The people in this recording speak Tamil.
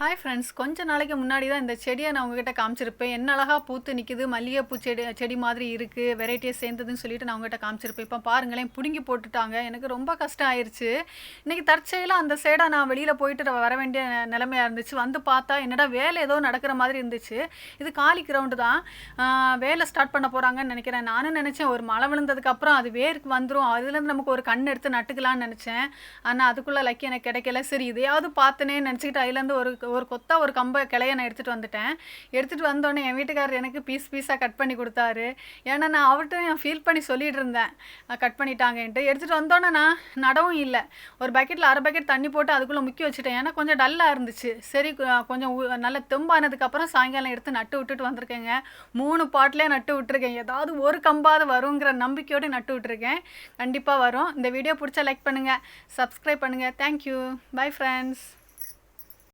ஹாய் ஃப்ரெண்ட்ஸ் கொஞ்ச நாளைக்கு முன்னாடி தான் இந்த செடியை நான் உங்ககிட்ட காமிச்சிருப்பேன். என்ன அழகாக பூத்து நிற்கிது மல்லிகைப்பூ செடி செடி மாதிரி இருக்குது வெரைட்டியாக சேர்ந்ததுன்னு சொல்லிட்டு நான் உங்ககிட்ட காமிச்சிருப்பேன். இப்போ பாருங்களேன் பிடுங்கி போட்டுட்டாங்க. எனக்கு ரொம்ப கஷ்டம் ஆயிடுச்சு இன்றைக்கி தற்செயலாக அந்த சைடாக நான் வெளியில் போயிட்டு வர வேண்டிய நிலைமையாக இருந்துச்சு. வந்து பார்த்தா என்னடா வேலை ஏதோ நடக்கிற மாதிரி இருந்துச்சு. இது காலி கிரவுண்டு தான். வேலை ஸ்டார்ட் பண்ண போகிறாங்கன்னு நினைக்கிறேன். நானும் நினச்சேன் ஒரு மழை விழுந்ததுக்கப்புறம் அது வேருக்கு வந்துடும் அதுலேருந்து நமக்கு ஒரு கண் எடுத்து நட்டுக்கலாம்னு நினச்சேன். ஆனால் அதுக்குள்ளே லக்கி எனக்கு கிடைக்கல. சரி இதையாவது பார்த்தனே நினச்சிக்கிட்டு அதுலேருந்து ஒரு ஒரு கொத்தா ஒரு கம்பை கிளைய நான் எடுத்துகிட்டு வந்துட்டேன். எடுத்துகிட்டு வந்தோடனே என் வீட்டுக்காரர் எனக்கு பீஸ் பீஸாக கட் பண்ணி கொடுத்தாரு. ஏன்னா நான் அவர்கிட்ட நான் ஃபீல் பண்ணி சொல்லிட்டு இருந்தேன். கட் பண்ணிட்டாங்கன்ட்டு எடுத்துகிட்டு வந்தோடனே நான் நடவும் இல்லை. ஒரு பக்கெட்டில் அரை பக்கெட் தண்ணி போட்டு அதுக்குள்ளே முக்கி வச்சுட்டேன். ஏன்னா கொஞ்சம் டல்லாக இருந்துச்சு. சரி கொஞ்சம் நல்ல தெம்பானதுக்கப்புறம் சாயங்காலம் எடுத்து நட்டு விட்டுட்டு வந்திருக்கேங்க. மூணு பாட்டிலே நட்டு விட்டுருக்கேன். ஏதாவது ஒரு கம்பாவது வருங்கிற நம்பிக்கையோடு நட்டு விட்டுருக்கேன். கண்டிப்பாக வரும். இந்த வீடியோ பிடிச்சா லைக் பண்ணுங்கள் சப்ஸ்கிரைப் பண்ணுங்கள் தேங்க்யூ பை ஃப்ரெண்ட்ஸ்